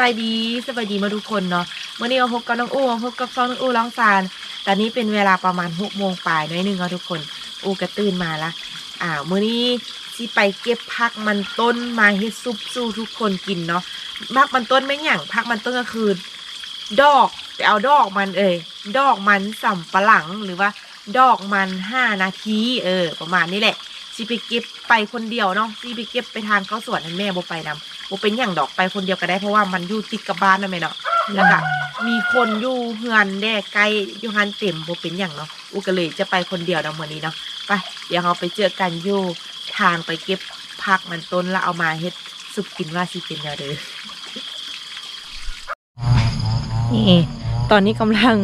บ่เอ้ยสบายดีสบายดีมาทุกคนเนาะเมื่อนี้มาพบกับน้องอู้พบกับซองน้องอู้ร้องซานตอนนี้เป็นเวลาประมาณหกโมงปลายน้อยหนึงเนาะทุกคน อู้กระตื่นมาละอ่าเมื่อนี้สิไปเก็บผักมันต้นมาเฮ็ดซุปสู้ทุกคนกินเนาะผักมันต้นไม่หยั่งผักมันต้นก็คือดอกไปเอาดอกมันเอ่ยดอกมันสำปะหลังหรือว่า ดอกมันห้านาทีเออ ประมาณนี้แหละสิไปเก็บไปคนเดียวเนาะสิไปเก็บไปทางเข้าสวนนั่นแม่บ่ไปนำ บ่เป็นอย่างดอกไปคนเดียวก็ได้เพราะว่ามันอยู่ติดกับบ้านนั่นแหละเนาะแล้วก็มีคนอยู่เฮือนแด่ใกล้อยู่หันเต็มบ่เป็นอย่างเนาะอูก็เลยจะไปคนเดียวเนาะมื้อนี้เนาะไปเดี๋ยวเราไปเจอกันอยู่ทางไปเก็บผักมันต้นแล้วเอามาเฮ็ดสุปกินว่าสิเป็นแนวเด้อนี่ตอนนี้กำลัง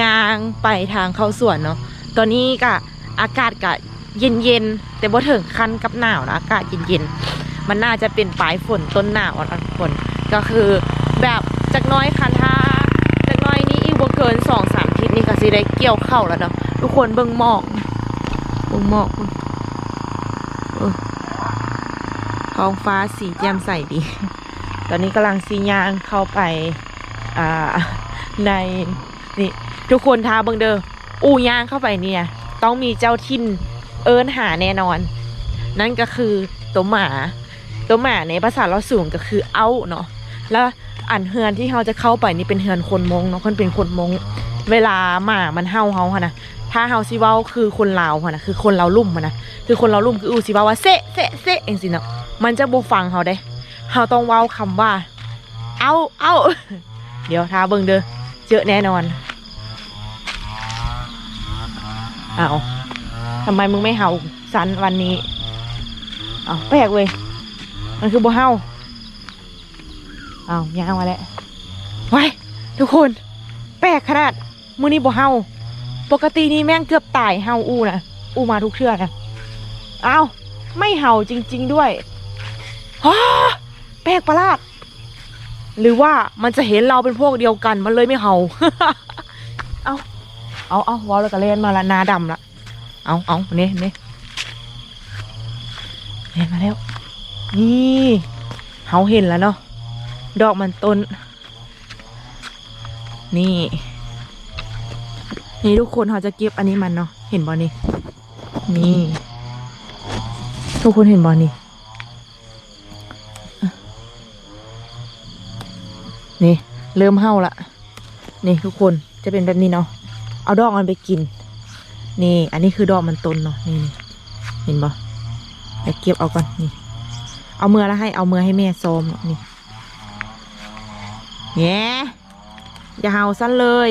ย่างไปทางเข้าสวนเนาะตอนนี้ก็อากาศก็เย็นๆแต่บ่ถึงขั้นกับหนาวนะอากาศเย็นๆ มันน่าจะเป็นปลายฝนต้นหนาวอ่อนๆฝนก็คือแบบจากน้อยคันท่าจากน้อยนี้อีกบ่เกินสองสามทิศนี่ก็สิได้เกี่ยวเข้าแล้วเนาะทุกคนเบิ่งหมอกเบิ่งหมอกเออท้องฟ้าสีแจ่มใสดี ตอนนี้กำลังซียางเข้าไปอ่าในนี่ทุกคนทาเบิ่งเด้ออูยางเข้าไปเนี่ย ต้องมีเจ้าทินเอิญหาแน่นอน นั่นก็คือตัวหมา ตัวหมาในภาษาเราสูงก็คือเอาเนาะแล้วอันเฮือนที่เราจะเข้าไปนี่เป็นเฮือนคนมงเนาะคนเป็นคนมง เวลาหมามันเห่าเฮาค่ะนะถ้าเฮาซิเว้าคือคนลาวค่ะนะคือคนลาวลุ่มค่ะนะคือคนลาวลุ่มคืออูซิเว้าว่าเซะเซะเซะเองสิเนาะมันจะบ่ฟังเฮาได้เฮาต้องเว้าคำว่า เอาเอาเดี๋ยวท้าเบิ่งเด้อเจอแน่นอนเอาทำไมมึงไม่เห่าสันวันนี้เอาแปลกเว้ย มันคือบ่เฮาเอาย่างมาแล้วไว้ทุกคน แปลกขนาดมือนี้บ่เฮาปกตินี่แม่งเกือบตายเฮาอูนะอูมาทุกเทื่อนะเอาไม่เห่าจริง ๆด้วยฮ่าแปลกประหลาด หรือว่ามันจะเห็นเราเป็นพวกเดียวกันมันเลยไม่เห่า เอาเอาเอาวอลแล้วก็เล่นมาละหนาดำละเอาเอาเนี่ยเนี่ยเห็นมาแล้ว นี่เขาเห็นแล้วเนาะดอกมันต้น นี่ นี่ทุกคนเขาจะเก็บอันนี้มันเนาะเห็นบอนี่นี่ ทุกคนเห็นบอนี่นี่ เริ่มเห่าละนี่ทุกคนจะเป็นแบบนี้เนาะเอาดอกมันไปกิน นี่ อันนี้คือดอกมันต้นเนาะนี่เห็นบ่ไปเก็บเอาก่อนนี่ เอามือแล้วให้เอามือให้แม่ซ้มเนาะนี่แง่อย่าเห่าสั้นเลย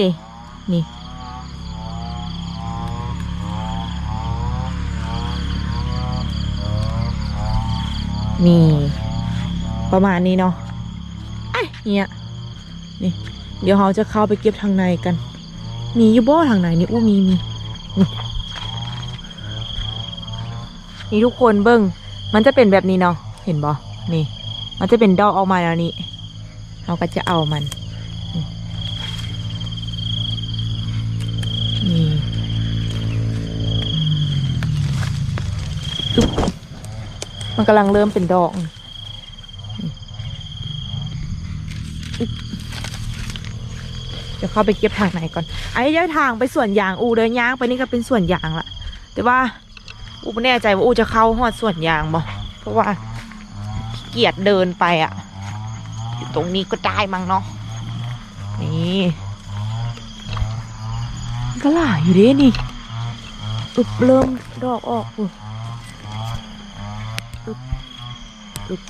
นี่ นี่ ประมาณนี้เนาะไอ้เนี่ยนี่ เดี๋ยวเราจะเข้าไปเก็บทางในกัน มียู่บ่ทางไหนนี่อู้มีมีนี่นี่ทุกคนเบิ้งมันจะเป็นแบบนี้เนาะ เห็นบ่นี่ มันจะเป็นดอกออกมาแล้วนี่เราก็จะเอามัน นี่มันกำลังเริ่มเป็นดอกเดี๋ยวเข้าไปเก็บทางไหนก่อน ไอ้เดี๋ยทางไปสวนยางอูเดินยางไปนี่ก็เป็นสวนยางละแต่ว่าอูไม่แน่ใจว่าอูจะเข้าหอดสวนยางบ่เพราะว่า เกียจเดินไปอะอยู่ตรงนี้ก็ได้มั้งเนาะนี่ก็หลาอยู่ด้นี่อึบเริ่มดอกออกอึบอึบ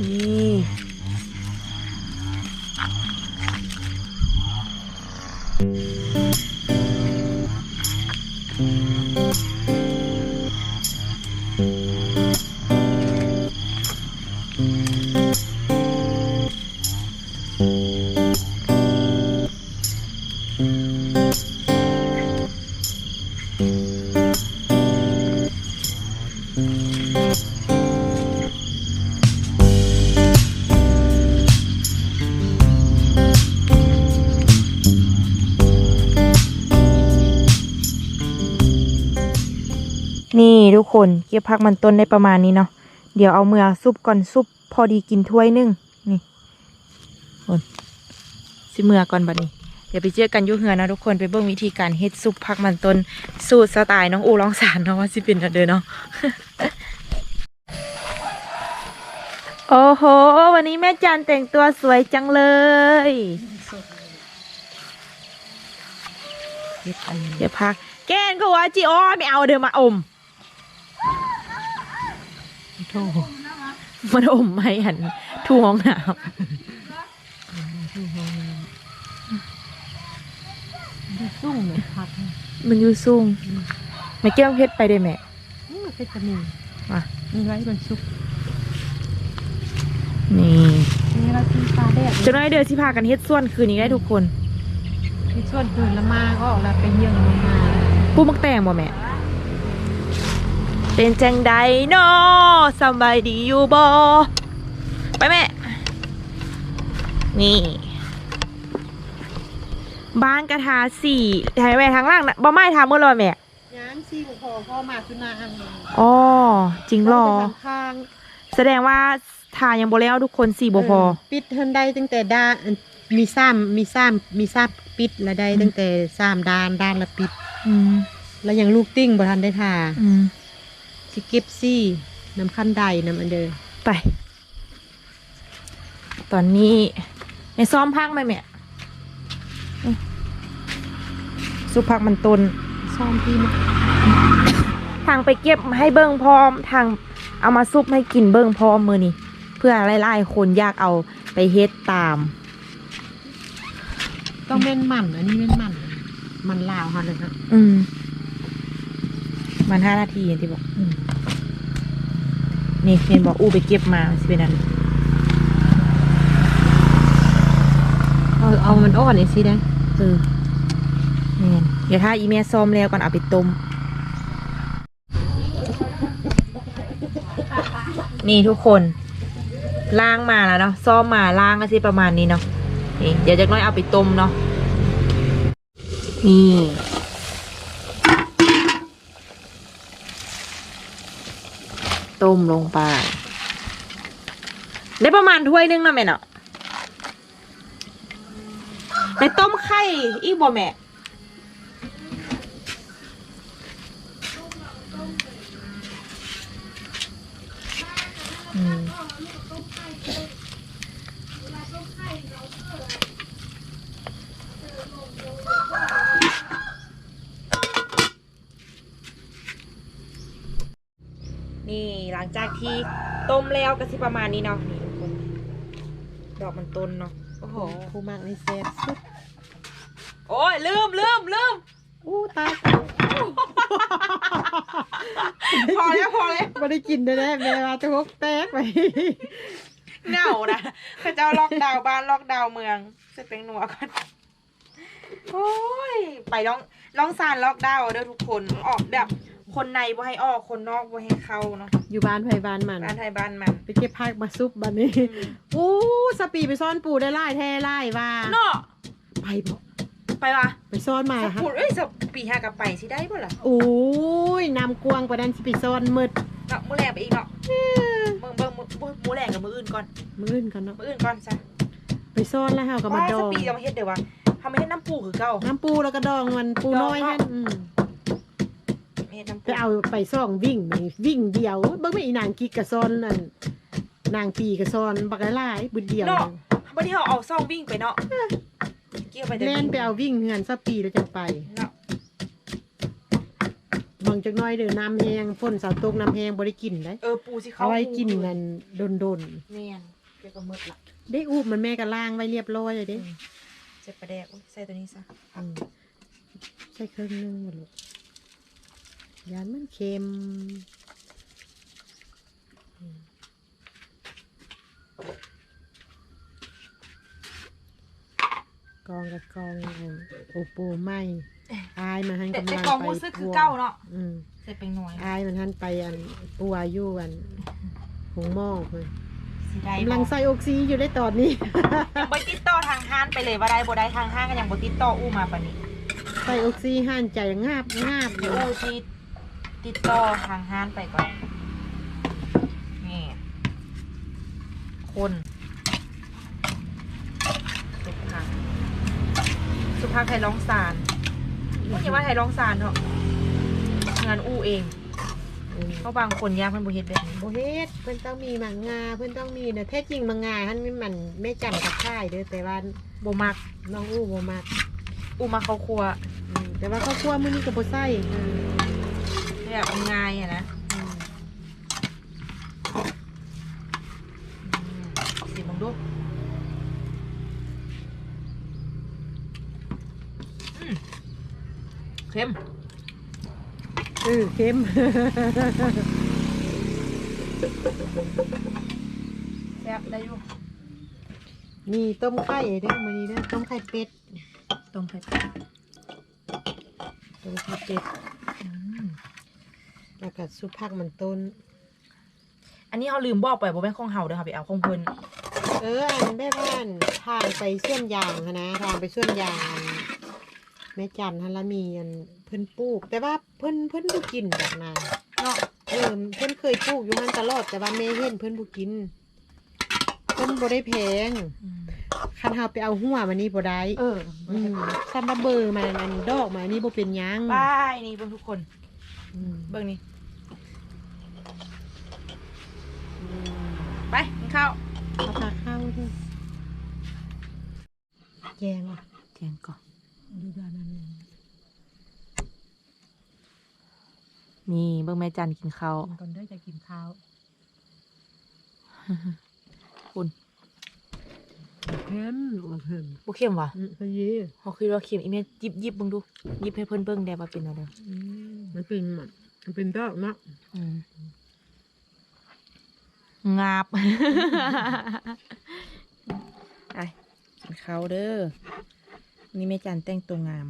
นี่ นี่ทุกคนเก็บผักมันต้นได้ประมาณนี้เนาะเดี๋ยวเอาเมือซุปก่อนซุปพอดีกินถ้วยนึง นี่คนสิเมือก่อนบัดนี้ ดี๋ยวไปเจอกันยุ่เหือนะทุกคนไปเบิ่งวิธีการเฮ็ดซุปผักมันต้นสูตรสไตล์น้องอูร้องสารเนาะว่าสิเป็นอันเด้อเนาะโอ้โห วันนี้แม่จันแต่งตัวสวยจังเลยเฮ็ดอันเดี๋ยวพัก แกนก็ว่าจีอ้อไม่เอาเดี๋ยวมาอมโธ่มันอมไม่หันทูห้องน้ สู้เหมือนผักำมันอยู่สูงไม่เกี่ยวเพชรไปได้ไหมนี่มันเป็นตะมีว่ะมีไว้บนซุปนี่นี่เรากินปลาแดดจะน้อยเดือสิพากันเฮ็ดส่วนคืนนี้ได้ทุกคนที่ส่วนคืนละมาก็ออกแล้วไปเยี่ยงลงมาปูมักแตงบ่แม่ เป็นจังใดเนาะสำบายดีอยู่บ่ไปแม่ นี่ บ้านกระทาสี่ไทยแม่ทางล่างนะบ่ไม่ทาเมื่อไรแม่ย้างซี่พอพ่อมาสุนาอันอ๋อจริงเหรอข้างแสดงว่าทายังบ่แล้วทุกคนสี่บ่พอ ปิดเทินได้ตั้งแต่ด้านมีซ้ำมีซ้ำมีซ้ำปิดแล้วได้ตั้งแต่ซ้ำด้านด้านละปิดอืมแล้วยังลูกติ้งบ่ทันได้ทาอืมสิเก็บซี่น้ำขั้นใดน้ำอันเดอไป ตอนนี้ในซ้อมพักไหมแม่อืม สุพักมันตนซ่อมพี่นะทางไปเก็บให้เบิ้งพร้อม ทางเอามาซุปให้กินเบิ้งพร้อมมือนี่เพื่อไล่ๆคนอยากเอาไปเฮ็ดตาม ต้องเม่นหมัน อันนี้เม่นหมัน มันลาวฮะเลยครับอืม มันห้านาทีอย่างที่บอกอืมนี่เห็นบอกอู้ไปเก็บมาสิเป็นอันเอาเอามันอ่อนไอ้สิได้เออ นี่เดี๋ยวถ้าอีเมลซ้อมแล้วก่อนเอาไปต้ม นี่ทุกคนล้างมาแล้วเนาะซ้อมมาล้างก็สิประมาณนี้เนาะ นี่เดี๋ยวจะน้อยเอาไปต้มเนาะ นี่ต้มลงไป ได้ประมาณถ้วยนึงนะแม่เนาะในต้มไข่อีกบ่แม่ นี่หลังจากที่ต้มแล้วก็สิประมาณนี้เนาะนี่ทุกคนดอกมันต้นเนาะโอ้โหผู้มากในแซ่บสุดโอ้ยลืมลืมลืมอู้ตาย พอแล้วพอแล้วไม่ได้กินได้แล้วแม่ว่าจะพกแตกไปเหงานะเขาเจ้าล็อกดาวน์บ้านล็อกดาวน์เมืองเสร็จเป็นหนัวก่อนโอ้ยไปลองลองซานล็อกดาวน์เด้อทุกคนออกแบบ คนในบ่ให้ออกคนนอกบ่ให้เข้าเนาะอยู่บ้านไผบ้านมันบ้านไทยบ้านมัน ไปเก็บผักมาซุปบันนี้อู้สปีไปซ่อนปูได้ไล่แท้ไล่ว่าเนาะไปบอก ไปวะไปซ่อนมาสฮะปูดเอ้ยสปีหากลับไปสิได้บ่ล่ะโอ้ยนำกวางประดันสิไปซ่อนมืดเนาะมื้อแรกไปอีกเนาะเบิ่งเบิ่งมื้อมื้อแรกกับมื้ออื่นก่อนมืดกันเนาะมื้ออื่นก่อนซะไปซ่อนแล้วเฮาก็มาดสองปีจะมาเฮ็ดเดี๋ยววะทำมาเฮ็ดน้ำปูคือเก่าน้ำปูแล้วก็ดองมันปูน้อยฮะอืมเฮ็ดน้ำไปปูเอาไปซ่องวิ่งไปวิ่งเดียวเบิ่งไม่อีนางกิกกะซ่อนนั่นนางปีกะซ่อนบักหลายๆบุดเดียวเนาะวันนี้เราเอาซ่องวิ่งไปเนาะ เกี่ยวไปแต่เล่นไปเอาวิ่งเฮือนสปีแล้วจังไปเนาะบางจักหน้อยเด้อน้ำแห้งฝนเสาตกน้ำแห้งบ่ได้กินได้เออปูสิเขาเอาไว้กินกันโดนแม่นเกี่ยวกับมืดละๆได้อูบมันแม่ก็ล้างไว้เรียบร้อยเลยเด้ใส่ปลาแดกอุ๊ยใส่ตัวนี้ซะอืมใส่เครื่องนึงหมดลูกยานมันเค็มอืม กองกับกองอันโอปูไม่อายมาหันแต่กำแต่ลังกองไปมูซึกคือเก่าเนาะอืมใส่เป็นหน่วยอายมันหันไปอันปัวอยู่อันหงหม้อเลยสิได้กำลังใส่ออกซีอยู่ได้ตอนนี้ ยังบ่ติดต่อทางห้านไปเลยว่าได้บ่ได้ทางห้างก็ยังบ่ติดต่ออู้มาปานนี้ใส่ออกซีห่านใจงาบงาบอเดี๋ยวยู่อู้สิติดต่อทางห้านไปก่อนนี่คนสุภาพ สุภาพไทยร้องสารไม่ใช่ว่าไทยร้องสารเนาะงานอู้เองอืมเพราะบางคนยากมันบ่เฮ็ดแบบนี้โบเฮ็ดเพิ่นต้องมีมังงาเพิ่นต้องมีนะแท้จริงมังงาท่านมันแม่จันกับค่ายเด้อแต่ว่าบ่มักน้องอู้บ่มักอู้มาเขาครัวอืมแต่ว่าข้าวคั่วมื้อนี้ก็บ่ใส่อืมแบบง่ายอะนะอืมสิมองดูอื เค็มเออเค็มแซ่บได้อยู่มีต้มไข่เด้อมื้อนี้เด้อต้มไข่เป็ด ต้มไข่ต้มไข่เป็ดอืมแล้วก็ซุปผักมันต้น อันนี้เขาลืมบอกไปบ่แม่นของเฮาเด้อค่ะไปเอาของเพิ่นเอออันแม่บ้านทางไปส่วนยางหั้นนะทางไปส่วนยางอัน แม่จันฮันละมีอันเพิ่นปลูก แต่ว่าเพิ่นเพิ่นบ่กินแบบนั้นเนาะเออเพิ่นเคยปลูกอยู่มันตลอดแต่ว่าแม่เห็นเพิ่นบ่กิน เพิ่นบ่ได้แพงอืมคันเฮาไปเอาหัวมันนี่บ่ได้เอออืมคันว่าเบอร์มันอันดอกมันนี่บ่เป็นหยังบายนี่เบิ่งทุกคนอืมเบิ่งนี่อืมไปกินข้าวเอาตาเข้าเด้อแจงว่ะแกงก่อนดูด้า นนั้นนี่เบิ่งแม่จันกินข้าวกินก่อนเด้อจะกินข้าวคุณเค็มว่าเค็มบ่เค็มว่ะอืมพอดีเขาคิดว่าเค็มอีเมยิบยิบเบิ่งดูยิบให้เพิ่นเบิ่งได้ว่าเป็นอะไรอืมมันเป็นแบบมันเป็นดอกเนาะอืมงาบไปกินข้าวเด้อ นี่แม่จันแต่งตัวงาม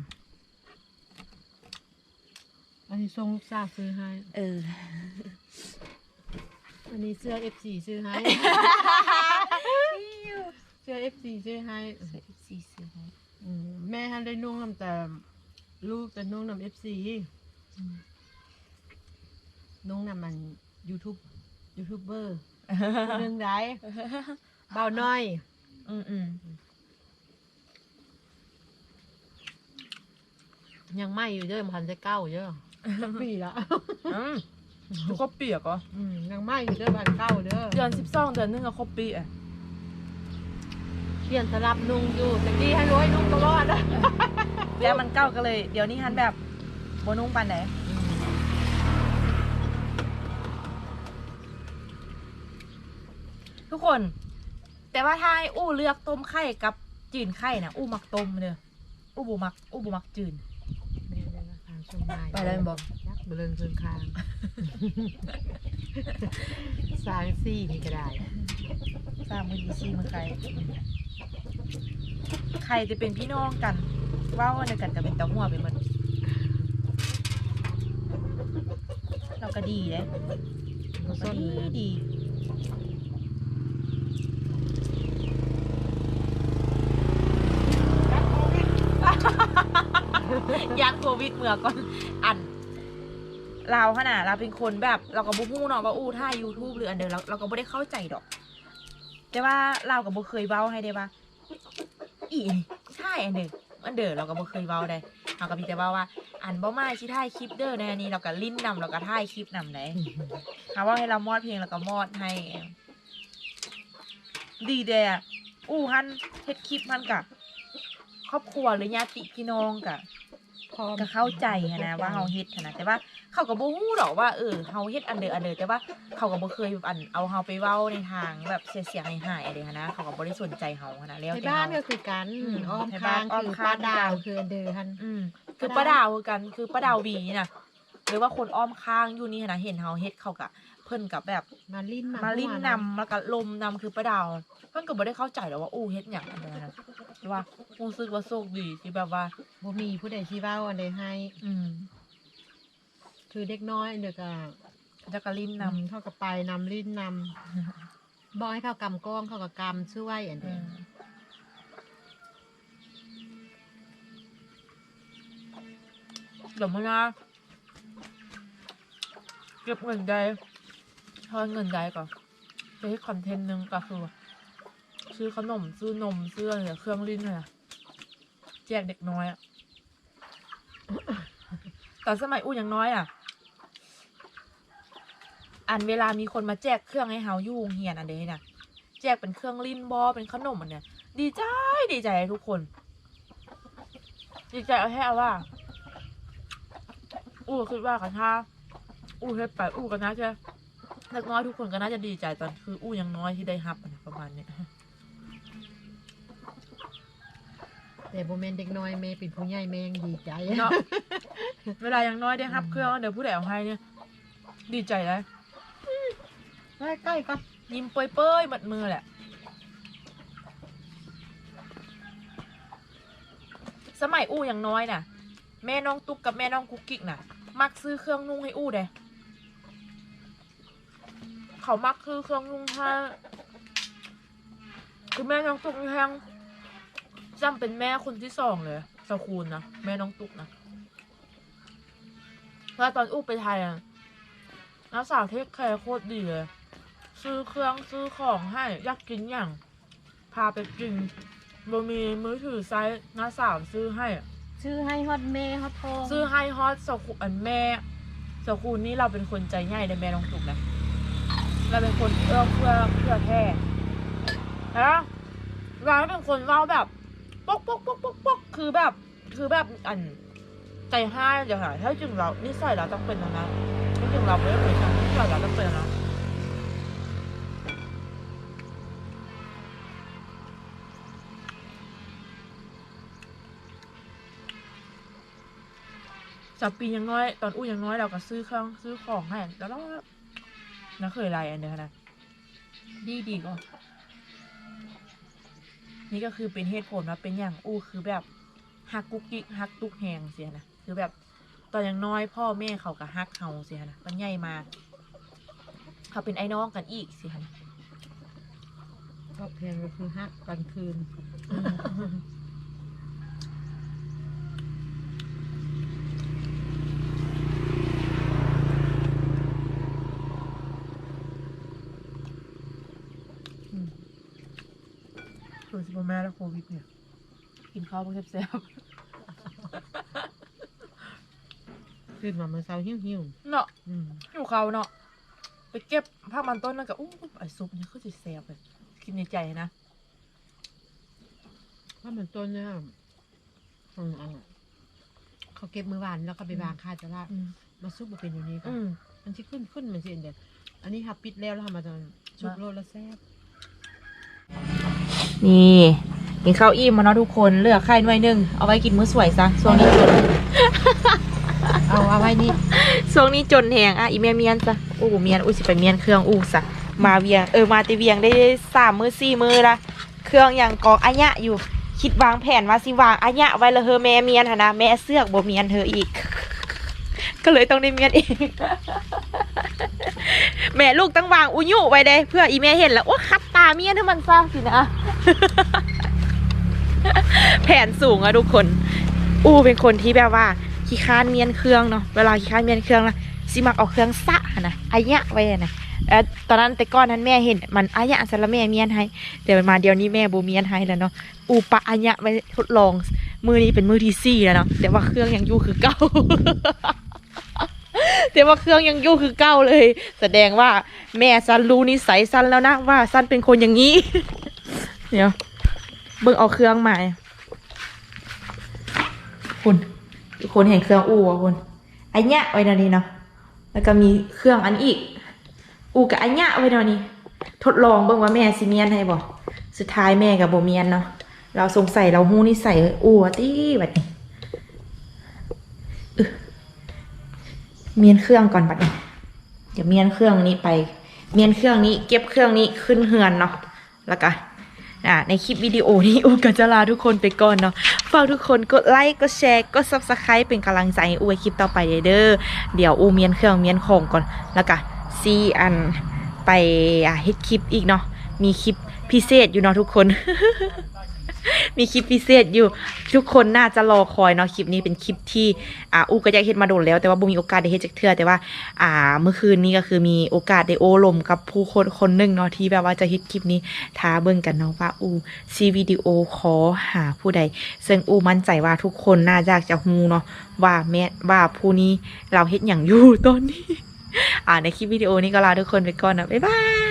อันนี้ทรงลูกสาวซื้อให้ เออ อันนี้เสื้อ F4 ซื้อให้ เสื้อ F4 ซื้อให้สีเสืออืมแม่ฮันได้นุ่งนำแต่ลูกแต่นุ่งนำ F4 นุ่งนำมัน YouTube ยูทูบเบอร์เรื่องใดเบาน้อย อืมอืม ยังไม่อยู่เด้อมันจะเก้าเด้อสักปีละอืมก็เปียกเหรออืมยังไม่อยู่เด้อพันเก้าเด้อเดือนสิบสองเดือนหนึงก็ครบปีอะเปลี่ยนสลับนุ่งอยู่แต่กี้ให้ร้อยนุ่งตลอดอะแล้วมันเก้าก็เลย เดี๋ยวนี้ฮันแบบโบนุ่งปันไหนทุกคน แต่ว่าถ้าให้อู้เลือกต้มไข่กับจืนไข่นะอู้มักต้มเนอะอู้บูมักอู้บูมักจืน ไปแล้วแม่นบ่ยักเบลิงเชิงคางสางซี่นี่ก็ได้สร้างมือดีซีมือไข่ไข่จะเป็นพี่น้องกันเว่าในกันกับเป็นเต้าหัวไปหมดเราก็ดีเลยบ่ก็ส้นดีเล ยดียันโควิดเมื่อก่อนอันเราขนาดเราเป็นคนแบบ เราก็บ่ฮู้เนาะว่าอู้ท่า YouTube หรืออันเดียวเราเราก็บ่ได้เข้าใจดอก แต่ว่าเราก็บ่เคยเว้าให้ได้ว่าอีใช่อันเด้ออันเด้อเราก็บ่เคยเว้าได้เราก็มีแต่ว้าว่าอันบ่มาสิถ่ายคลิปเด้อในอันนี้เราก็ลิ้นนำเราก็ถ่ายคลิปนำได้หาว่าให้เรามอดเพลงเราก็มอดให้ดีเด้ออู้หันเฮ็ดคลิปมันกะครอบครัวหรือญาติพี่น้องกะ พร้อม ก็เข้าใจหั้นนะว่าเฮาเฮ็ดหั้นนะแต่ว่าเขาก็บ่ฮู้หรอกว่าเออเฮาเฮ็ดอันเดออันเดอแต่ว่าเขาก็บ่เคยแบบอันเอาเฮาไปเว้าในทางแบบเสียๆหายๆอะไรหั้นนะเขาก็บ่ได้สนใจเฮาหั้นนะแล้วในแต่บ้านเฮา ก็คือกันอืมอ้อมในค้าบ้านงอ้อมคือค้างป้าดาวกันคือเดอฮัน อืมคือป้าดาวคือกันคือป้าดาววีน่ะ หรือว่าคนอ้อมข้างอยู่นี่หั้นนะเห็นเฮาเฮ็ดเขาก็เพิ่นกับแบบมาลิ้นมาลิ้นหัวนำแล้วก็ลมนำคือป้าดาว เพิ่นก็บ่ได้เข้าใจหรอกว่าอู้เฮ็ดหยังอันนั้นนะแต่ว่ารู้สึกว่าโชคดีที่แบบว่าบ่มีผู้ใดที่เว้าอันใดให้ อืมคือเด็กน้อยเด็กอะแล้วก็ลิ้นนำนำเข้ากับไปนำลิ้นนำบอกให้เขากำกล้องเขากับกำช่วยอันอืเดียมเดี๋ยวมานะ เก็บเงินได้ทอนเงินได้ก่อนจะให้คอนเทนต์หนึงก็คือซื้อขนมซื้อนมซื้ออะไรเครื่องลิ้นเลยอะแจกเด็กน้อยอะตอนสมัยอู้ยังน้อยอะอันเวลามีคนมาแจกเครื่องให้เฮายู่งเฮียนอันเดะน่ะแจกเป็นเครื่องลิ้นบอเป็นขนมอันเนี้ยดีใจดีใจทุกคน ดีใจเอาแค่เอาว่าอู้คิดว่ากันถ้า อู้เฮ็ดไปอู้กันนะจะเล็กน้อยทุกคนก็น่าจะดีใจตอนคืออู้ยังน้อยที่ได้ฮับอะนะประมาณเนี้ยแต่โบแมนเด็กน้อยแม่เป็นผู้ใหญ่แม่ยังดีใจเนาะเวลายังน้อยได้ฮับเครื่องเดี๋ยวผู้ใดเอาให้เนี่ยดีใจเลยใกล้ๆก็ยิ้มเปื่อยๆหมดมือแหละสมัยอู้ยังน้อยน่ะ แม่น้องตุ๊กกับแม่น้องกุ๊กกิ๊กน่ะ มักซื้อเครื่องนุ่งให้อู้เด้ เขามักซื้อเครื่องนุ่งให้คือแม่น้องตุ๊กนี่แฮงจำเป็นแม่คนที่สองเลยสาวคูณนะแม่น้องตุ๊กนะแล้วตอนอู้ไปไทยอะน้าสาวเทคแคร์โคตรดีเลย ซื้อเครื่องซื้อของให้อยากกินอย่าง พาไปกินบ่มีมือถือไซส์น้าสาวซื้อให้อะชื่อให้ฮอตแม่ฮอตทองซื้อให้ฮอตสกุอันแม่สกุลนี่เราเป็นคนใจง่ายในแม่ลองตุกนะ เราเป็นคนเอื้อเพื่อเพื่อแท้นะเราเป็นคนเล่าแบบปกปกปกปกปกคือแบบ คือแบบอันใจห้ายอย่างไรถ้าจึงเรานิสัยเราต้องเป็นอย่างนั้นถ้าจึงเราไม่ได้เคยทำนิสัยเราต้องเป็นอย่างนั้นสับปียังน้อย ตอนอู้ยังน้อยเราก็ซื้อเครื่องซื้อของให้แล้ว น่าเคยไรอันเดียวนะดีดีก็นี่ก็คือเป็นเหตุผลว่าเป็นอย่างอู้คือแบบฮักกุ๊กกิ๊กฮักตุกแหงเสียนะคือแบบตอนยังน้อยพ่อแม่เขาก็ฮักเขาเสียนะมันใหญ่มา เขาเป็นไอ้น้องกันอีกเสียนะก็เพลงก็คือฮักกลางคืน ส่วนสิบ แม่แล้วโควิดเนี่ย กินข้าวเพิ่งแซ่บขึ้นมาเมื่อเช้าหิวหิวๆเนาะๆอืมอยู่เขาเนาะไปเก็บผ้ามันต้นนั่นกับอู้ไอซุปนี่คือสิแซ่บเลยคิดในใจนะว่ามันต้นเนี่ยอืมเอาเขาเก็บมือวานแล้วก็ไปวางคาตลาดอืมมาซุปมาเป็นอย่างนี้ก็อืม มันที่ขึ้นขึ้นมันสิเด่นอันนี้หับปิดแล้วแล้วทำมาตอนชุบโรยแล้วแซ่บ นี่กินข้าวอิ่มมาเนาะทุกคนเหลือไข่หน่วยหนึ่งเอาไว้กินมื้อสวยซะช่วงนี้จนเอาเอาไว้นี่ช่วงนี้จนแหงอะอีเมียเมียนซะอู้เมียนอู้สิไปเมียนเครื่องอู้ซะมาเวียงเออมาแติเวียงได้สามมือสี่มือละเครื่องยังกองอะยะอยู่ คิดวางแผนว่าสิวางอะยะไว้และเฮอแม่เมียนหนนะแม่เสือกบ่เมียนเธออีก ก็เลยต้องได้เมียนเองแม่ลูกต้องวางอุยุไว้เด้เพื่ออีแม่เห็นแล้วโอ้คัดตาเมียนให้มันซะสินะ แผนสูงอะทุกคน อูเป็นคนที่แบบว่าขี้ค้านเมียนเครื่องเนาะ เวลาขี้ค้านเมียนเครื่องนะสิมักเอาเครื่องสะนะอายะไว้นะแล้วตอนนั้นแต่ก่อนนั้นแม่เห็นมันอายะสารแม่เมียนให้แต่มันมาเดี๋ยวนี้แม่บ่เมียนให้แล้วเนาะ อูปะอายะไว้ทดลอง มือนี้เป็นมือที่สี่แล้วเนาะ แต่ว่าเครื่องยังอยู่คือเก่าแต่ว่าเครื่องยังยู่คือเก่าเลย แสดงว่าแม่ซันรู้นิสัยซันแล้วนะว่าซันเป็นคนอย่างนี้ เดี๋ยว เบิ่งเอาเครื่องมาคุณทุกคนเห็นเครื่องอู่อะคุณไอ้เนี้ยไว้ตอนนี้เนาะแล้วก็มีเครื่องอันอีก อู่กับไอ้เนี้ยไว้ตอนนี้ ทดลองเบิ่งว่าแม่สิเมียนให้บ่สุดท้ายแม่กับโบเมียนเนาะเราสงสัยเราหู้นิสัยอู่ตี้แบบนี้เมียนเครื่องก่อนบัดนี้เดี๋ยวเมียนเครื่องนี้ไป เมียนเครื่องนี้ เก็บเครื่องนี้ขึ้นเฮือนเนาะแล้วก็ อ่าในคลิปวิดีโอนี้อูก็จะลาทุกคนไปก่อนเนาะฝากทุกคนกดไลค์กดแชร์กด subscribe เป็นกำลังใจอูไว้คลิปต่อไปเด้อเดี๋ยวอูเมียนเครื่องเมียนของก่อนแล้วก็ซีอันไปอะเฮ็ดคลิปอีกเนาะมีคลิปพิเศษอยู่เนาะทุกคน มีคลิปพิเศษอยู่ทุกคนน่าจะรอคอยเนาะคลิปนี้เป็นคลิปที่อ่าอูก็อยากเฮ็ดมาโดนแล้ว แต่ว่าบ่มีโอกาสได้เฮ็ดจักเทื่อแต่ว่าอ่าเมื่อคืนนี้ก็คือมีโอกาสได้โอลมกับผู้คนคนหนึ่งเนาะที่แบบว่าจะเฮ็ดคลิปนี้ท้าเบิ่งกันเนาะว่าอูซีวิดีโอขอหาผู้ใด ซึ่งอูมั่นใจว่าทุกคนน่าอยากจะฮู้เนาะว่าแม่ว่าผู้นี้เราเฮ็ดหยังอยู่ตอนนี้ อ่าในคลิปวิดีโอนี้ก็ลาทุกคนไปก่อนนะบ๊ายบาย